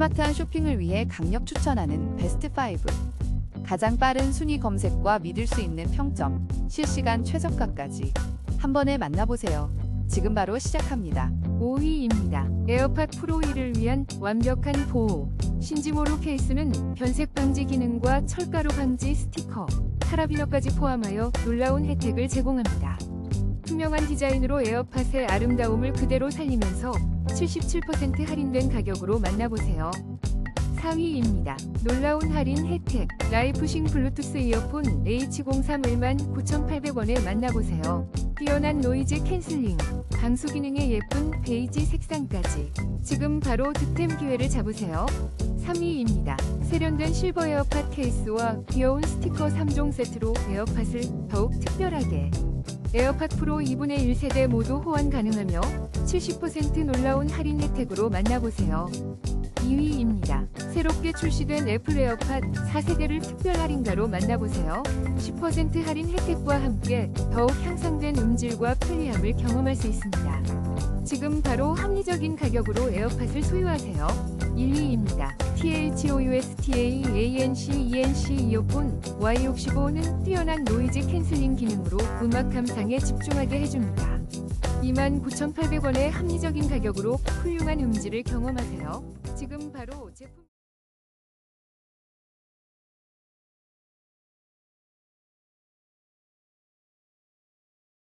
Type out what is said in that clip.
스마트한 쇼핑을 위해 강력 추천하는 베스트 5. 가장 빠른 순위 검색과 믿을 수 있는 평점, 실시간 최저가까지 한 번에 만나보세요. 지금 바로 시작합니다. 5위입니다. 에어팟 프로 2를 위한 완벽한 보호. 신지모로 케이스는 변색 방지 기능과 철가루 방지 스티커, 카라비너까지 포함하여 놀라운 혜택을 제공합니다. 투명한 디자인으로 에어팟의 아름다움을 그대로 살리면서 77% 할인된 가격으로 만나보세요. 4위입니다. 놀라운 할인 혜택. 라이프싱 블루투스 이어폰 H031만 9,800원에 만나보세요. 뛰어난 노이즈 캔슬링, 방수 기능의 예쁜 베이지 색상까지. 지금 바로 득템 기회를 잡으세요. 3위입니다. 세련된 실버 에어팟 케이스와 귀여운 스티커 3종 세트로 에어팟을 더욱 특별하게. 에어팟 프로 2분의 1 세대 모두 호환 가능하며 70% 놀라운 할인 혜택으로 만나보세요. 2위입니다. 새롭게 출시된 애플 에어팟 4세대를 특별 할인가로 만나보세요. 10% 할인 혜택과 함께 더욱 향상된 음질과 편리함을 경험할 수 있습니다. 지금 바로 합리적인 가격으로 에어팟을 소유하세요. 1위입니다. THOUSTA ANC ENC 이어폰 Y65는 뛰어난 노이즈 캔슬링 기능으로 음악 감상에 집중하게 해줍니다. 29,800원의 합리적인 가격으로 훌륭한 음질을 경험하세요. 지금 바로 제품